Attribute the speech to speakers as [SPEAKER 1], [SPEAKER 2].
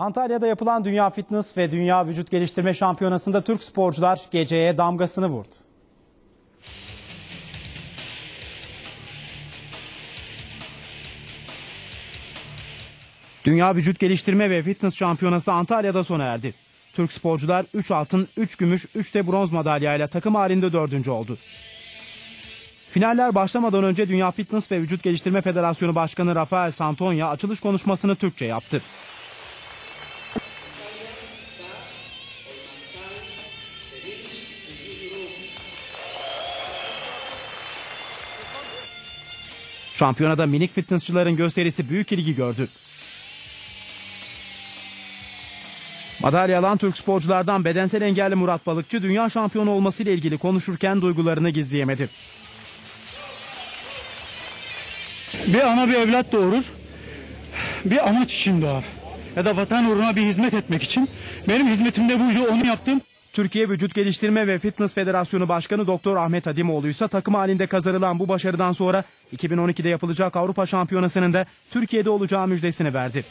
[SPEAKER 1] Antalya'da yapılan Dünya Fitness ve Dünya Vücut Geliştirme Şampiyonası'nda Türk sporcular geceye damgasını vurdu. Dünya Vücut Geliştirme ve Fitness Şampiyonası Antalya'da sona erdi. Türk sporcular 3 altın, 3 gümüş, 3 de bronz madalyayla takım halinde dördüncü oldu. Finaller başlamadan önce Dünya Fitness ve Vücut Geliştirme Federasyonu Başkanı Rafael Santonya açılış konuşmasını Türkçe yaptı. Şampiyonada minik fitnessçıların gösterisi büyük ilgi gördü. Madalya alan Türk sporculardan bedensel engelli Murat Balıkçı dünya şampiyonu olmasıyla ilgili konuşurken duygularını gizleyemedi.
[SPEAKER 2] Bir ana bir evlat doğurur. Bir amaç için doğar. Ya da vatan uğruna bir hizmet etmek için. Benim hizmetim de buydu onu yaptım.
[SPEAKER 1] Türkiye Vücut Geliştirme ve Fitness Federasyonu Başkanı Doktor Ahmet Adimoğlu ise takım halinde kazanılan bu başarıdan sonra 2012'de yapılacak Avrupa Şampiyonası'nın da Türkiye'de olacağı müjdesini verdi.